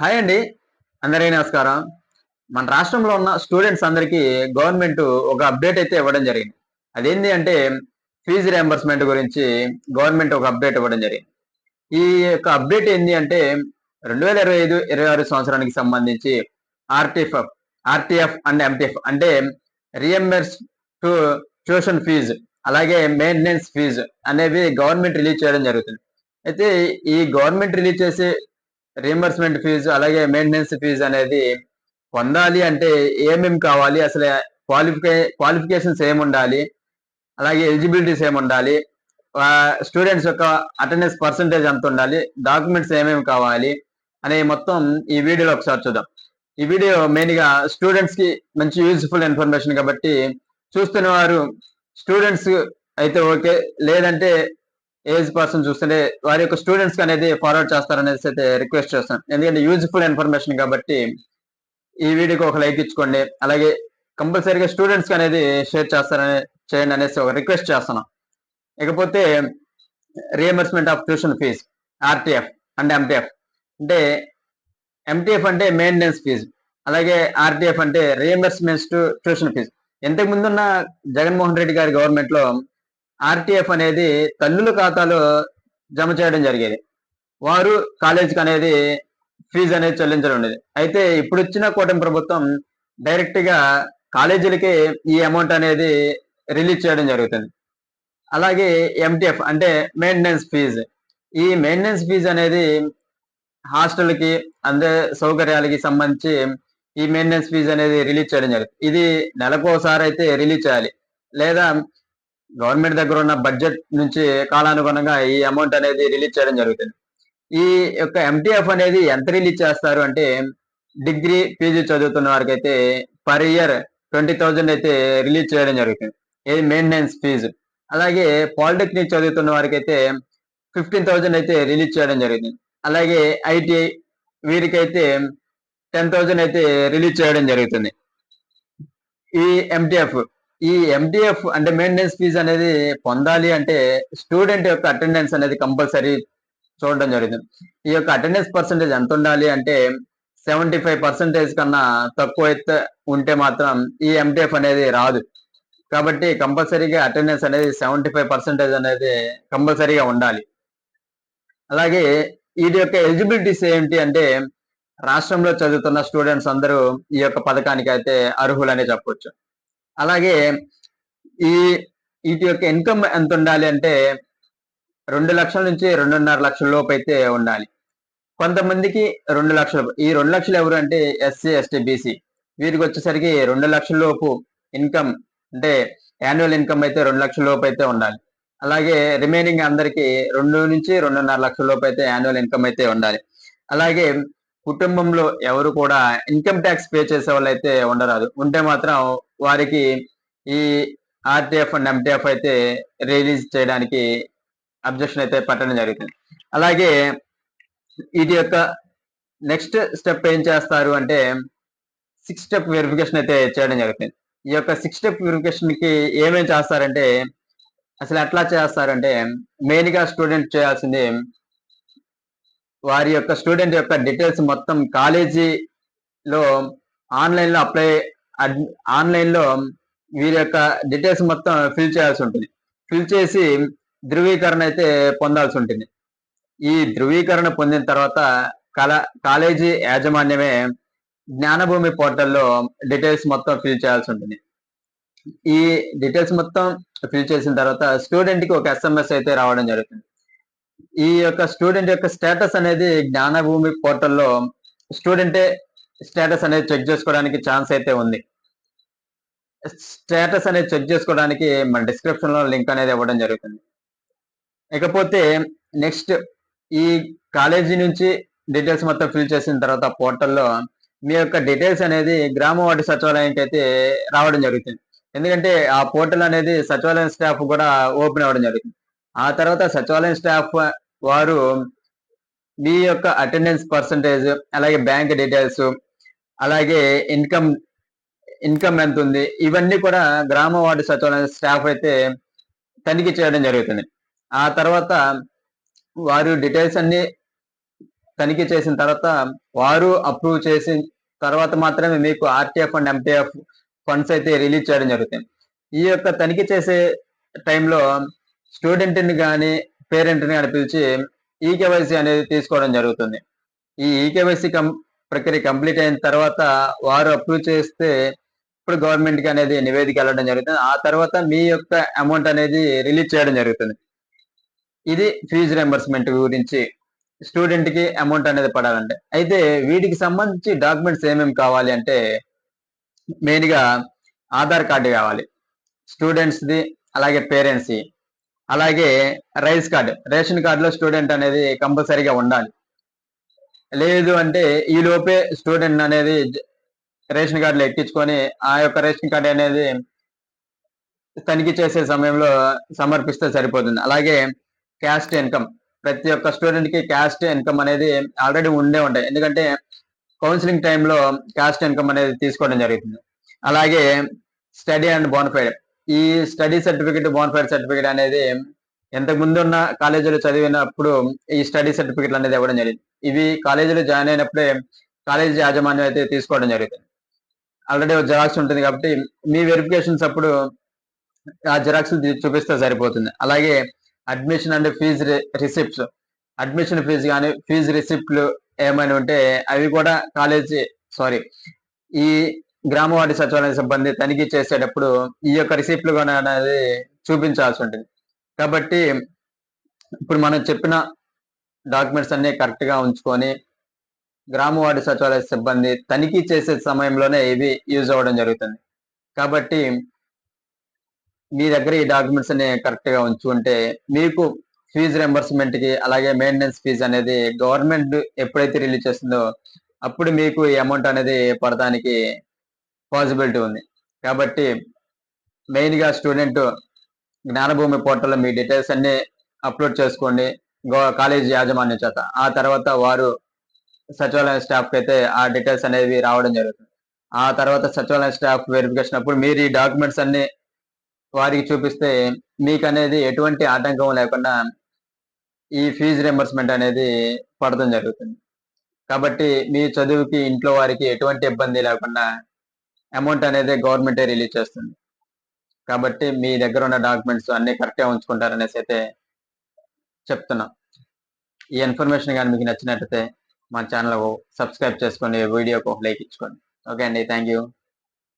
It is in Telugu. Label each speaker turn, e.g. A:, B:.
A: హాయ్ అండి. అందరికీ నమస్కారం. మన రాష్ట్రంలో ఉన్న స్టూడెంట్స్ అందరికీ గవర్నమెంట్ ఒక అప్డేట్ అయితే ఇవ్వడం జరిగింది. అదేంటి అంటే ఫీజు రియంబర్స్మెంట్ గురించి గవర్నమెంట్ ఒక అప్డేట్ ఇవ్వడం జరిగింది. ఈ యొక్క అప్డేట్ ఏంటి అంటే రెండు వేల ఇరవై ఐదు ఇరవై ఆరు సంవత్సరానికి సంబంధించి ఆర్టీఎఫ్ ఆర్టీఎఫ్ అండ్ ఎంటీఎఫ్ అంటే రియంబర్స్ టు ట్యూషన్ ఫీజు అలాగే మెయింటెనెన్స్ ఫీజు అనేవి గవర్నమెంట్ రిలీజ్ చేయడం జరుగుతుంది. అయితే ఈ గవర్నమెంట్ రిలీజ్ చేసే రియంబర్స్మెంట్ ఫీజు అలాగే మెయింటెనెన్స్ ఫీజు అనేది పొందాలి అంటే ఏమేమి కావాలి? అసలు క్వాలిఫికే క్వాలిఫికేషన్స్ ఏమి ఉండాలి? అలాగే ఎలిజిబిలిటీస్ ఏమి ఉండాలి? స్టూడెంట్స్ యొక్క అటెండెన్స్ పర్సంటేజ్ ఎంత ఉండాలి? డాక్యుమెంట్స్ ఏమేమి కావాలి? అనే మొత్తం ఈ వీడియోలో ఒకసారి చూద్దాం. ఈ వీడియో మెయిన్గా స్టూడెంట్స్కి మంచి యూజ్ఫుల్ ఇన్ఫర్మేషన్ కాబట్టి చూస్తున్న వారు స్టూడెంట్స్ అయితే ఓకే లేదంటే ఏజ్ పర్సన్ చూస్తుంటే వారి యొక్క స్టూడెంట్స్ అనేది ఫార్వర్డ్ చేస్తారనేసి అయితే రిక్వెస్ట్ చేస్తాను. ఎందుకంటే యూజ్ఫుల్ ఇన్ఫర్మేషన్ కాబట్టి ఈ వీడియోకి ఒక లైక్ ఇచ్చుకోండి. అలాగే కంపల్సరీగా స్టూడెంట్స్కి అనేది షేర్ చేస్తారని చేయండి అనేసి ఒక రిక్వెస్ట్ చేస్తున్నాం. ఇకపోతే reimbursement of tuition fee RTF and MTF అంటే ఎంటీఎఫ్ అంటే మెయింటెనెన్స్ ఫీజు అలాగే ఆర్టీఎఫ్ అంటే రియంబర్స్మెంట్స్ టు ట్యూషన్ ఫీజు ఇంతకు ముందున్న జగన్మోహన్ రెడ్డి గారి గవర్నమెంట్లో ఆర్టీఎఫ్ అనేది తల్లుల ఖాతాలో జమ చేయడం జరిగేది. వారు కాలేజీకి అనేది ఫీజు అనేది చెల్లించడం ఉండేది. అయితే ఇప్పుడు వచ్చిన కూటమి ప్రభుత్వం డైరెక్ట్గా కాలేజీలకి ఈ అమౌంట్ అనేది రిలీజ్ చేయడం జరుగుతుంది. అలాగే ఎంటీఎఫ్ అంటే మెయింటెనెన్స్ ఫీజు. ఈ మెయింటెనెన్స్ ఫీజు అనేది హాస్టల్కి అందే సౌకర్యాలకి సంబంధించి ఈ మెయింటెనెన్స్ ఫీజు అనేది రిలీజ్ చేయడం జరుగుతుంది. ఇది నెలకోసారి అయితే రిలీజ్ చేయాలి. లేదా గవర్నమెంట్ దగ్గర ఉన్న బడ్జెట్ నుంచి కాలానుగుణంగా ఈ అమౌంట్ అనేది రిలీజ్ చేయడం జరుగుతుంది. ఈ యొక్క ఎంటీఎఫ్ అనేది ఎంత రిలీజ్ చేస్తారు అంటే డిగ్రీ పీజీ చదువుతున్న వారికి అయితే పర్ ఇయర్ ట్వంటీ థౌజండ్ అయితే రిలీజ్ చేయడం జరుగుతుంది. ఇది మెయింటెనెన్స్ ఫీజు. అలాగే పాలిటెక్నిక్ చదువుతున్న వారికి అయితే ఫిఫ్టీన్ థౌజండ్ అయితే రిలీజ్ చేయడం జరుగుతుంది. అలాగే ఐటీఐ వీరికైతే టెన్ థౌజండ్ అయితే రిలీజ్ చేయడం జరుగుతుంది. ఈ ఎంటీఎఫ్ ఈ ఎండిఎఫ్ అంటే మెయింటెనెన్స్ ఫీజు అనేది పొందాలి అంటే స్టూడెంట్ యొక్క అటెండెన్స్ అనేది కంపల్సరీ చూడడం జరిగింది. ఈ యొక్క అటెండెన్స్ పర్సంటేజ్ ఎంత ఉండాలి అంటే సెవెంటీ ఫైవ్ పర్సెంటేజ్ కన్నా తక్కువ అయితే ఉంటే మాత్రం ఈ ఎండిఎఫ్ అనేది రాదు. కాబట్టి కంపల్సరీగా అటెండెన్స్ అనేది సెవెంటీ ఫైవ్ పర్సెంటేజ్ అనేది కంపల్సరీగా ఉండాలి. అలాగే వీటి యొక్క ఎలిజిబిలిటీస్ ఏంటి అంటే రాష్ట్రంలో చదువుతున్న స్టూడెంట్స్ అందరూ ఈ యొక్క పథకానికి అయితే అర్హులనే చెప్పొచ్చు. అలాగే ఈ వీటి యొక్క ఇన్కమ్ ఎంత ఉండాలి అంటే రెండు లక్షల నుంచి రెండున్నర లక్షల లోపు అయితే ఉండాలి. కొంతమందికి రెండు లక్షలు ఈ రెండు లక్షలు ఎవరు అంటే ఎస్సీ ఎస్టీ బీసీ వీరికి వచ్చేసరికి రెండు లక్షల లోపు ఇన్కమ్ అంటే యాన్యువల్ ఇన్కమ్ అయితే రెండు లక్షల లోపు అయితే ఉండాలి. అలాగే రిమైనింగ్ అందరికి రెండు నుంచి రెండున్నర లక్షల లోపు అయితే యాన్యువల్ ఇన్కమ్ అయితే ఉండాలి. అలాగే కుటుంబంలో ఎవరు కూడా ఇన్కమ్ ట్యాక్స్ పే చేసే వాళ్ళు అయితే ఉండరాదు. ఉంటే మాత్రం వారికి ఈ ఆర్టీఎఫ్ అండ్ ఎంటీఎఫ్ అయితే రిలీజ్ చేయడానికి అబ్జెక్షన్ అయితే పెట్టడం జరుగుతుంది. అలాగే ఇది యొక్క నెక్స్ట్ స్టెప్ ఏం చేస్తారు అంటే సిక్స్ స్టెప్ వెరిఫికేషన్ అయితే చేయడం జరుగుతుంది. ఈ యొక్క సిక్స్ స్టెప్ వెరిఫికేషన్కి ఏమేం చేస్తారంటే అసలు ఎట్లా చేస్తారంటే మెయిన్గా స్టూడెంట్ చేయాల్సింది వారి యొక్క స్టూడెంట్ యొక్క డీటెయిల్స్ మొత్తం కాలేజీలో ఆన్లైన్లో అప్లై ఆన్లైన్లో వీరి యొక్క డీటెయిల్స్ మొత్తం ఫిల్ చేయాల్సి ఉంటుంది. ఫిల్ చేసి ధృవీకరణ అయితే పొందాల్సి ఉంటుంది. ఈ ధృవీకరణ పొందిన తర్వాత కళ కాలేజీ యాజమాన్యమే జ్ఞానభూమి పోర్టల్లో డీటెయిల్స్ మొత్తం ఫిల్ చేయాల్సి ఉంటుంది. ఈ డీటెయిల్స్ మొత్తం ఫిల్ చేసిన తర్వాత స్టూడెంట్కి ఒక ఎస్ఎంఎస్ అయితే రావడం జరుగుతుంది. ఈ యొక్క స్టూడెంట్ యొక్క స్టేటస్ అనేది జ్ఞానభూమి పోర్టల్లో స్టూడెంటే స్టేటస్ అనేది చెక్ చేసుకోవడానికి ఛాన్స్ అయితే ఉంది. స్టేటస్ అనేది చెక్ చేసుకోవడానికి మన డిస్క్రిప్షన్లో లింక్ అనేది ఇవ్వడం జరుగుతుంది. ఇకపోతే నెక్స్ట్ ఈ కాలేజీ నుంచి డీటెయిల్స్ మొత్తం ఫిల్ చేసిన తర్వాత పోర్టల్లో మీ యొక్క డీటెయిల్స్ అనేది గ్రామ వార్డు సచివాలయానికి అయితే రావడం జరుగుతుంది. ఎందుకంటే ఆ పోర్టల్ అనేది సచివాలయం స్టాఫ్ కూడా ఓపెన్ అవ్వడం జరుగుతుంది. ఆ తర్వాత సచివాలయం స్టాఫ్ వారు మీ యొక్క అటెండెన్స్ పర్సంటేజ్ అలాగే బ్యాంక్ డీటెయిల్స్ అలాగే ఇన్కమ్ ఇన్కమ్ ఎంత ఉంది ఇవన్నీ కూడా గ్రామ వార్డు సచివాలయ స్టాఫ్ అయితే తనిఖీ చేయడం జరుగుతుంది. ఆ తర్వాత వారు డీటెయిల్స్ అన్ని తనిఖీ చేసిన తర్వాత వారు అప్రూవ్ చేసిన తర్వాత మాత్రమే మీకు ఆర్టీఎఫ్ అండ్ ఎంటీఎఫ్ ఫండ్స్ అయితే రిలీజ్ చేయడం జరుగుతుంది. ఈ యొక్క తనిఖీ చేసే టైంలో స్టూడెంట్ని కానీ పేరెంట్ని కానీ పిలిచి ఈకేవైసీ అనేది తీసుకోవడం జరుగుతుంది. ఈ ఈకేవైసీ కం ప్రక్రియ కంప్లీట్ అయిన తర్వాత వారు అప్రూవ్ చేస్తే ఇప్పుడు గవర్నమెంట్కి అనేది నివేదిక వెళ్ళడం జరుగుతుంది. ఆ తర్వాత మీ యొక్క అమౌంట్ అనేది రిలీజ్ చేయడం జరుగుతుంది. ఇది ఫీజు రింబర్స్మెంట్ గురించి స్టూడెంట్కి అమౌంట్ అనేది పడాలంటే. అయితే వీటికి సంబంధించి డాక్యుమెంట్స్ ఏమేమి కావాలి అంటే మెయిన్గా ఆధార్ కార్డు కావాలి స్టూడెంట్స్ ది అలాగే పేరెంట్స్ అలాగే రైస్ కార్డు. రేషన్ కార్డులో స్టూడెంట్ అనేది కంపల్సరీగా ఉండాలి. లేదు అంటే ఈ లోపే స్టూడెంట్ అనేది రేషన్ కార్డులు ఎక్కించుకొని ఆ యొక్క రేషన్ కార్డు అనేది తనిఖీ చేసే సమయంలో సమర్పిస్తే సరిపోతుంది. అలాగే క్యాస్ట్ ఇన్కమ్ ప్రతి ఒక్క స్టూడెంట్కి క్యాస్ట్ ఇన్కమ్ అనేది ఆల్రెడీ ఉండే ఉంటాయి. ఎందుకంటే కౌన్సిలింగ్ టైంలో క్యాస్ట్ ఇన్కమ్ అనేది తీసుకోవడం జరుగుతుంది. అలాగే స్టడీ అండ్ బోనఫైడ్ ఈ స్టడీ సర్టిఫికేట్ బోనఫైడ్ సర్టిఫికేట్ అనేది ఇంతకు ముందు ఉన్న కాలేజీలో చదివినప్పుడు ఈ స్టడీ సర్టిఫికేట్లు అనేది ఇవ్వడం జరిగింది. ఇవి కాలేజీలో జాయిన్ అయినప్పుడే కాలేజీ యాజమాన్యం అయితే తీసుకోవడం జరుగుతుంది ఆల్రెడీ జెరాక్స్ ఉంటుంది కాబట్టి మీ వెరిఫికేషన్స్ అప్పుడు ఆ జిరాక్స్ చూపిస్తే సరిపోతుంది. అలాగే admission and fee receipts admission fee కానీ ఫీజు రిసిప్ట్లు ఏమైనా ఉంటే అవి కూడా కాలేజీ సారీ ఈ గ్రామ సచివాలయ సిబ్బంది తనిఖీ చేసేటప్పుడు ఈ యొక్క రిసిప్ట్లు కూడా అనేది చూపించాల్సి ఉంటుంది. కాబట్టి ఇప్పుడు మనం చెప్పిన డాక్యుమెంట్స్ అన్ని కరెక్ట్గా ఉంచుకొని గ్రామ వార్డు సచివాలయ సిబ్బంది తనిఖీ చేసే సమయంలోనే ఇవి యూజ్ అవ్వడం జరుగుతుంది. కాబట్టి మీ దగ్గర ఈ డాక్యుమెంట్స్ అన్ని కరెక్ట్గా ఉంచుకుంటే మీకు ఫీజు రెంబర్స్మెంట్కి అలాగే మెయింటెనెన్స్ ఫీజు అనేది గవర్నమెంట్ ఎప్పుడైతే రిలీజ్ చేస్తుందో అప్పుడు మీకు ఈ అమౌంట్ అనేది పడటానికి పాసిబిలిటీ ఉంది. కాబట్టి మెయిన్గా స్టూడెంట్ జ్ఞానభూమి పోర్టల్లో మీ డీటెయిల్స్ అన్ని అప్లోడ్ చేసుకోండి. కాలేజీ యాజమాన్యం చేత. ఆ తర్వాత వారు సచివాలయం స్టాఫ్కి అయితే ఆ డీటెయిల్స్ అనేవి రావడం జరుగుతుంది. ఆ తర్వాత సచివాలయం స్టాఫ్ వెరిఫికేషన్ అప్పుడు మీరు ఈ డాక్యుమెంట్స్ అన్ని వారికి చూపిస్తే మీకు అనేది ఎటువంటి ఆటంకం లేకుండా ఈ ఫీజు రింబర్స్మెంట్ అనేది పడటం జరుగుతుంది. కాబట్టి మీ చదువుకి ఇంట్లో వారికి ఎటువంటి ఇబ్బంది లేకుండా అమౌంట్ అనేది గవర్నమెంటే రిలీజ్ చేస్తుంది. కాబట్టి మీ దగ్గర ఉన్న డాక్యుమెంట్స్ అన్ని కరెక్ట్గా ఉంచుకుంటారనేసి అయితే చెప్తున్నా. ఈ ఇన్ఫర్మేషన్ కానీ మీకు నచ్చినట్లయితే మా ఛానల్ సబ్స్క్రైబ్ చేసుకొని వీడియోకు లైక్ ఇచ్చుకోండి. ఓకే అండి థ్యాంక్ యూ.